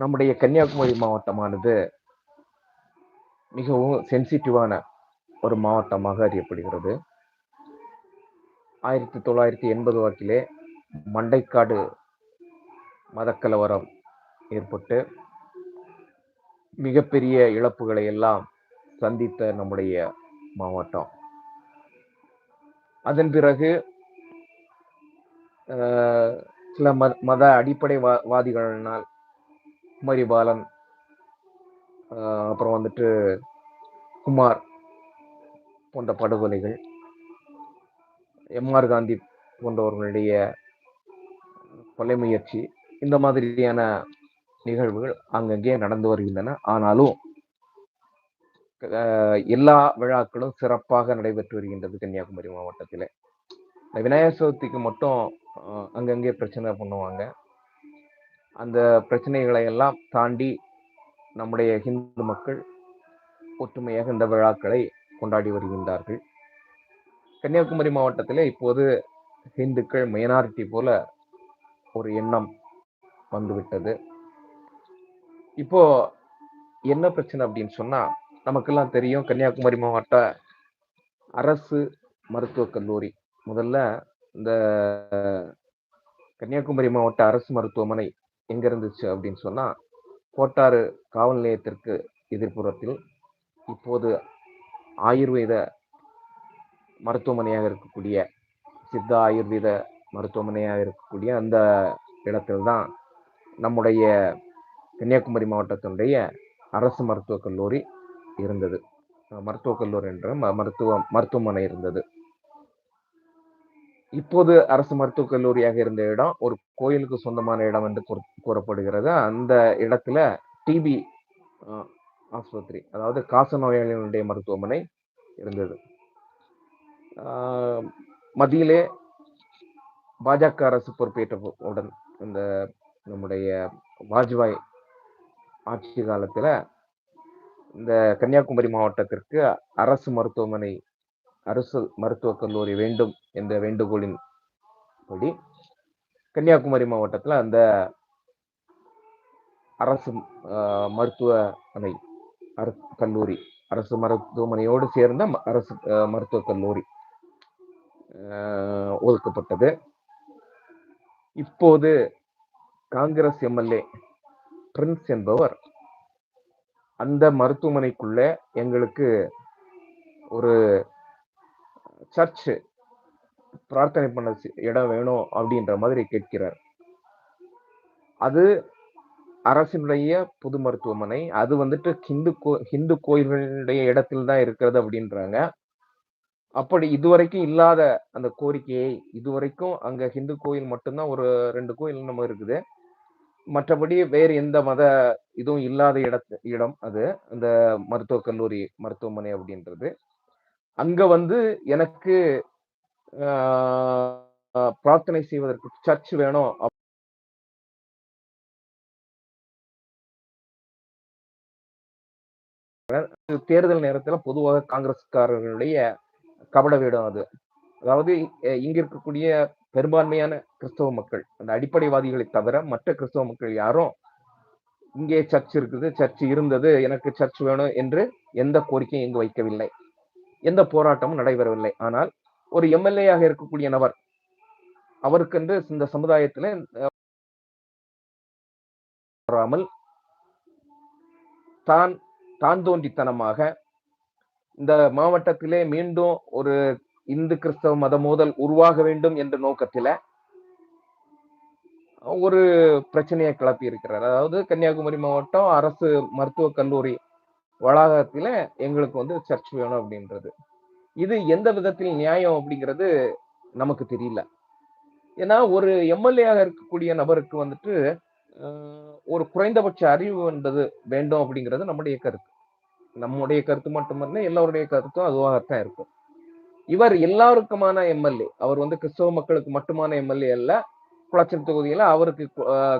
நம்முடைய கன்னியாகுமரி மாவட்டமானது மிகவும் சென்சிட்டிவான ஒரு மாவட்டமாக அறியப்படுகிறது. ஆயிரத்தி தொள்ளாயிரத்தி எண்பது வாக்கிலே மண்டைக்காடு மதக்கலவரம் ஏற்பட்டு மிகப்பெரிய இழப்புகளை எல்லாம் சந்தித்த நம்முடைய மாவட்டம். அதன் பிறகு சில மத மத அடிப்படை வா வாதிகளினால் குமரி பாலன் அப்புறம் வந்துட்டு குமார் போன்ற படுகொலைகள் எம்ஆர் காந்தி போன்றவர்களுடைய கொலை முயற்சி இந்த மாதிரியான நிகழ்வுகள் அங்கங்கே நடந்து வருகின்றன. ஆனாலும் எல்லா விழாக்களும் சிறப்பாக நடைபெற்று வருகின்றது கன்னியாகுமரி மாவட்டத்தில். இந்த விநாயகர் சதுர்த்திக்கு மட்டும் அங்கங்கே பிரச்சனை பண்ணுவாங்க. அந்த பிரச்சனைகளை எல்லாம் தாண்டி நம்முடைய ஹிந்து மக்கள் ஒற்றுமையாக இந்த விழாக்களை கொண்டாடி வருகின்றார்கள். கன்னியாகுமரி மாவட்டத்தில் இப்போது ஹிந்துக்கள் மைனாரிட்டி போல ஒரு எண்ணம் வந்துவிட்டது. இப்போ என்ன பிரச்சனை அப்படின்னு சொன்னா நமக்கெல்லாம் தெரியும் கன்னியாகுமரி மாவட்ட அரசு மருத்துவக் கல்லூரி. முதல்ல இந்த கன்னியாகுமரி மாவட்ட அரசு மருத்துவமனை எங்க இருந்துச்சு அப்படின்னு சொன்னா கோட்டாறு காவல் நிலையத்திற்கு எதிர்ப்புறத்தில் இப்போது ஆயுர்வேத மருத்துவமனையாக இருக்கக்கூடிய சித்தா ஆயுர்வேத மருத்துவமனையாக இருக்கக்கூடிய அந்த இடத்தில்தான் நம்முடைய கன்னியாகுமரி மாவட்டத்தினுடைய அரசு மருத்துவக் கல்லூரி இருந்தது. மருத்துவக் கல்லூரி என்ற ம- மருத்துவ மருத்துவமனை இருந்தது. இப்போது அரசு மருத்துவக் கல்லூரியாக இருந்த இடம் ஒரு கோயிலுக்கு சொந்தமான இடம் என்று கூறப்படுகிறது. அந்த இடத்துல டிபி ஆஸ்பத்திரி அதாவது காச நோயாளிகளுடைய மருத்துவமனை இருந்தது. மதியிலே மத்தியிலே பாஜக அரசு பொறுப்பேற்ற உடன் இந்த நம்முடைய வாஜ்பாய் ஆட்சி காலத்தில் இந்த கன்னியாகுமரி மாவட்டத்திற்கு அரசு மருத்துவமனை அரசு மருத்துவக் கல்லூரி வேண்டும் என்ற வேண்டுகோளின் படி கன்னியாகுமரி மாவட்டத்தில் அந்த அரசு மருத்துவமனை அரசு கல்லூரி அரசு மருத்துவமனையோடு சேர்ந்த ம- அரசு மருத்துவக் கல்லூரி ஒதுக்கப்பட்டது. இப்போது காங்கிரஸ் எம்எல்ஏ பிரின்ஸ் என்பவர் அந்த மருத்துவமனைக்குள்ள எங்களுக்கு ஒரு சர்ச் பிரார்த்தனை பண்ண இடம் வேணும் அப்படின்ற மாதிரி கேட்கிறார். அது அரசினுடைய பொது மருத்துவமனை. அது வந்துட்டு ஹிந்து கோ ஹிந்து கோயில்களுடைய இடத்தில் தான் இருக்கிறது அப்படின்றாங்க. அப்படி இதுவரைக்கும் இல்லாத அந்த கோரிக்கையை இதுவரைக்கும் அங்க ஹிந்து கோயில் மட்டும்தான் ஒரு ரெண்டு கோயில் நம்ம இருக்குது. மற்றபடி வேறு எந்த மத இதுவும் இல்லாத இடத்து இடம் அது. அந்த மருத்துவக் கல்லூரி மருத்துவமனை அப்படின்றது. அங்க வந்து எனக்கு ஆஹ், பிரார்த்தனை செய்வதற்கு சர்ச் வேணும் தேர்தல் நேரத்துல பொதுவாக காங்கிரஸ்காரர்களுடைய கபட வீடம் அது. அதாவது இங்க இருக்கக்கூடிய பெரும்பான்மையான கிறிஸ்தவ மக்கள் அந்த அடிப்படைவாதிகளை தவிர மற்ற கிறிஸ்தவ மக்கள் யாரும் இங்கே சர்ச் இருக்குது சர்ச் இருந்தது எனக்கு சர்ச் வேணும் என்று எந்த கோரிக்கையும் இங்கு வைக்கவில்லை. எந்த போராட்டமும் நடைபெறவில்லை. ஆனால் ஒரு எம்எல்ஏ ஆக இருக்கக்கூடிய நபர் அவருக்கென்று இந்த சமுதாயத்தில் வராமல் தான் தான் தோன்றித்தனமாக இந்த மாவட்டத்திலே மீண்டும் ஒரு இந்து கிறிஸ்தவ மத மோதல் உருவாக வேண்டும் என்ற நோக்கத்தில ஒரு பிரச்சனையை கிளப்பி இருக்கிறார் அதாவது கன்னியாகுமரி மாவட்டம் அரசு மருத்துவக் கல்லூரி வளாகத்தில எங்களுக்கு வந்து சர்ச் வேணும் அப்படின்றது. இது எந்த விதத்தில் நியாயம் அப்படிங்கிறது நமக்கு தெரியல. ஏன்னா ஒரு எம்எல்ஏ இருக்கக்கூடிய நபருக்கு வந்துட்டு ஒரு குறைந்தபட்ச அறிவு என்பது வேண்டும் அப்படிங்கிறது நம்முடைய கருத்து. நம்முடைய கருத்து மட்டுமல்ல எல்லோருடைய கருத்தும் அதுவாகத்தான் இருக்கும். இவர் எல்லாருக்குமான எம்எல்ஏ அவர் வந்து கிறிஸ்தவ மக்களுக்கு மட்டுமான எம்எல்ஏ அல்ல குளச்சல் தொகுதியில அவருக்கு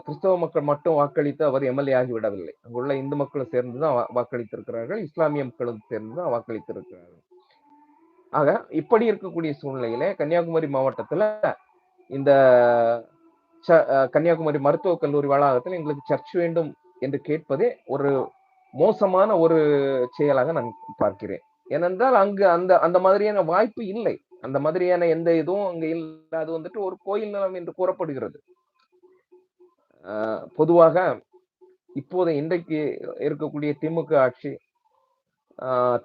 கிறிஸ்தவ மக்கள் மட்டும் வாக்களித்து அவர் எம்எல்ஏ ஆகிவிடவில்லை. அங்குள்ள இந்து மக்களும் சேர்ந்து தான் வாக்களித்திருக்கிறார்கள். இஸ்லாமிய மக்களும் சேர்ந்து தான் வாக்களித்திருக்கிறார்கள். ஆக இப்படி இருக்கக்கூடிய சூழ்நிலையில கன்னியாகுமரி மாவட்டத்துல இந்த ச- அஹ், கன்னியாகுமரி மருத்துவக் கல்லூரி வளாகத்தில் எங்களுக்கு சர்ச் வேண்டும் என்று கேட்பதே ஒரு மோசமான ஒரு செயலாக நான் பார்க்கிறேன். ஏனென்றால் அங்கு அந்த அந்த மாதிரியான வாய்ப்பு இல்லை. அந்த மாதிரியான எந்த இதுவும் அங்க இல்லை. அது வந்துட்டு ஒரு கோயில் நிலம் என்று கூறப்படுகிறது. பொதுவாக இப்போது இன்றைக்கு இருக்கக்கூடிய திமுக ஆட்சி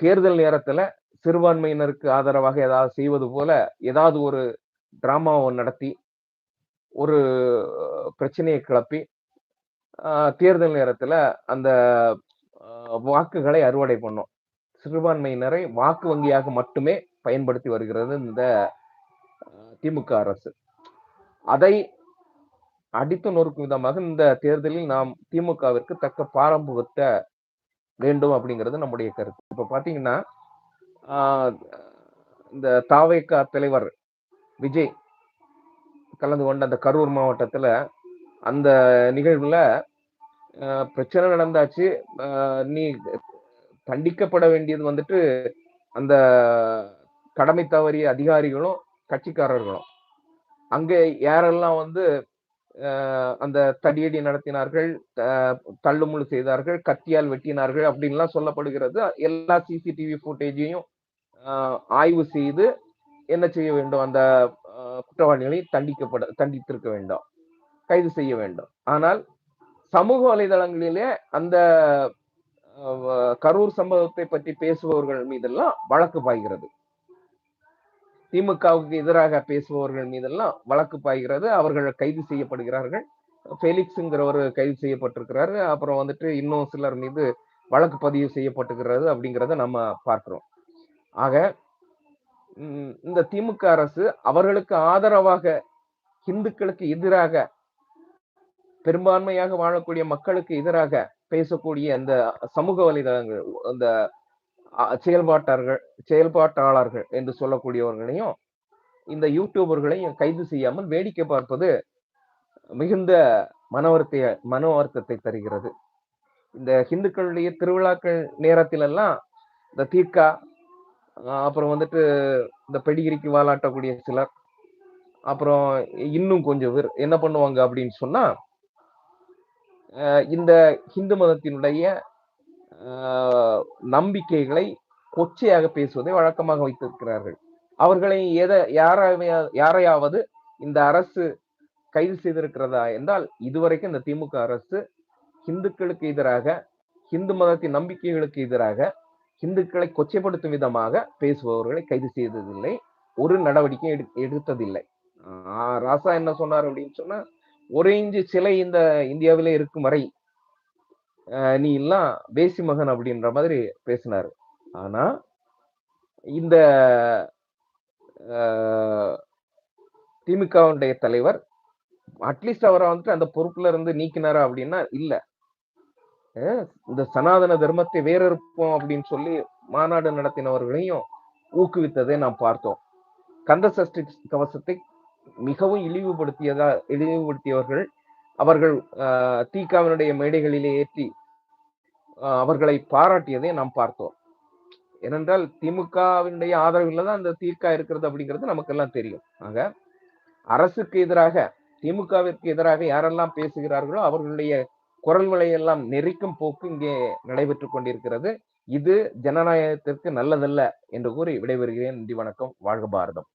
தேர்தல் நேரத்துல சிறுபான்மையினருக்கு ஆதரவாக ஏதாவது செய்வது போல ஏதாவது ஒரு டிராமாவை நடத்தி ஒரு பிரச்சனையை கிளப்பி தேர்தல் நேரத்துல அந்த வாக்குகளை அறுவடை பண்ணும். சிறுபான்மையினரை வாக்கு வங்கியாக மட்டுமே பயன்படுத்தி வருகிறது இந்த திமுக அரசு. அதை அடித்து நொறுக்கும் விதமாக இந்த தேர்தலில் நாம் திமுகவிற்கு தக்க பாரம் வேண்டும் அப்படிங்கிறது நம்முடைய கருத்து. இப்ப பாத்தீங்கன்னா இந்த தாவேக்கா தலைவர் விஜய் கலந்து கொண்ட அந்த கரூர் மாவட்டத்துல அந்த நிகழ்வுல பிரச்சனை நடந்தாச்சு. நீ தண்டிக்கப்பட வேண்டியது வந்துட்டு அந்த கடமை தவறிய அதிகாரிகளும் கட்சிக்காரர்களும். அங்கே யாரெல்லாம் வந்து அந்த தடியடி நடத்தினார்கள் தள்ளுமுழு தள்ளுமுள்ளு செய்தார்கள் கத்தியால் வெட்டினார்கள் அப்படின்லாம் சொல்லப்படுகிறது. எல்லா சிசிடிவி ஃபுட்டேஜையும் ஆய்வு செய்து என்ன செய்ய வேண்டும்? அந்த குற்றவாளிகளை தண்டிக்கப்பட தண்டித்திருக்க வேண்டும். கைது செய்ய வேண்டும். ஆனால் சமூக வலைதளங்களிலே அந்த கரூர் சம்பவத்தை பற்றி பேசுபவர்கள் மீதெல்லாம் வழக்கு பாய்கிறது. திமுகவுக்கு எதிராக பேசுபவர்கள் மீதெல்லாம் வழக்கு பாய்கிறது. அவர்கள் கைது செய்யப்படுகிறார்கள். ஃபெலிக்ஸுங்கிறவர் கைது செய்யப்பட்டிருக்கிறாரு. அப்புறம் வந்துட்டு இன்னும் சிலர் மீது வழக்கு பதிவு செய்யப்பட்டுகிறது அப்படிங்கிறத நம்ம பார்க்கிறோம். ஆக இந்த திமுக அரசு அவர்களுக்கு ஆதரவாக இந்துக்களுக்கு எதிராக பெரும்பான்மையாக வாழக்கூடிய மக்களுக்கு எதிராக பேசக்கூடிய அந்த சமூக வலைதளங்கள் அந்த செயல்பாட்டார்கள் செயல்பாட்டாளர்கள் என்று சொல்லக்கூடியவர்களையும் இந்த யூடியூபர்களையும் கைது செய்யாமல் வேடிக்கை பார்ப்பது மிகுந்த மனவருத்தைய மனோவர்த்தத்தை தருகிறது. இந்த ஹிந்துக்களுடைய திருவிழாக்கள் நேரத்திலெல்லாம் இந்த தீர்க்கா அப்புறம் வந்துட்டு இந்த பெடிகிரிக்கு வாலாட்டக்கூடிய சிலர் அப்புறம் இன்னும் கொஞ்சம் பேர் என்ன பண்ணுவாங்க அப்படின்னு சொன்னா இந்த ஹிந்து மதத்தினுடைய நம்பிக்கைகளை கொச்சையாக பேசுவதை வழக்கமாக வைத்திருக்கிறார்கள். அவர்களை எதை யாரையாவது இந்த அரசு கைது செய்திருக்கிறதா என்றால் இதுவரைக்கும் இந்த திமுக அரசு இந்துக்களுக்கு எதிராக இந்து மதத்தின் நம்பிக்கைகளுக்கு எதிராக இந்துக்களை கொச்சைப்படுத்தும் விதமாக பேசுபவர்களை கைது செய்ததில்லை. ஒரு நடவடிக்கை எடு எடுத்ததில்லை. ராசா என்ன சொன்னார் அப்படின்னு சொன்னா ஒரு இஞ்சு சிலை இந்த இந்தியாவிலே இருக்கும் வரை நீ எல்லாம் வேசி மகன் அப்படின்ற மாதிரி பேசினாரு. ஆனா இந்த திமுகவுடைய தலைவர் அட்லீஸ்ட் அவரை வந்துட்டு அந்த பொறுப்புல இருந்து நீக்கினாரா அப்படின்னா இல்ல. இந்த சனாதன தர்மத்தை வேற இருப்போம் அப்படின்னு சொல்லி மாநாடு நடத்தினவர்களையும் ஊக்குவித்ததை நாம் பார்த்தோம். கந்த சஷ்டி கவசத்தை மிகவும் இழிவுபடுத்தியதா இழிவுபடுத்தியவர்கள் அவர்கள் தீகாவினுடைய மேடைகளிலே ஏற்றி அவர்களை பாராட்டியதை நாம் பார்த்தோம். ஏனென்றால் திமுகவினுடைய ஆதரவில் தான் அந்த தீர்க்கா இருக்கிறது அப்படிங்கிறது நமக்கெல்லாம் தெரியும். ஆக அரசுக்கு எதிராக திமுகவிற்கு எதிராக யாரெல்லாம் பேசுகிறார்களோ அவர்களுடைய குரல் எல்லாம் நெரிக்கும் போக்கு இங்கே நடைபெற்று கொண்டிருக்கிறது. இது ஜனநாயகத்திற்கு நல்லதல்ல என்று கூறி விடைபெறுகிறேன். நன்றி வணக்கம். வாழ்க பாரதம்.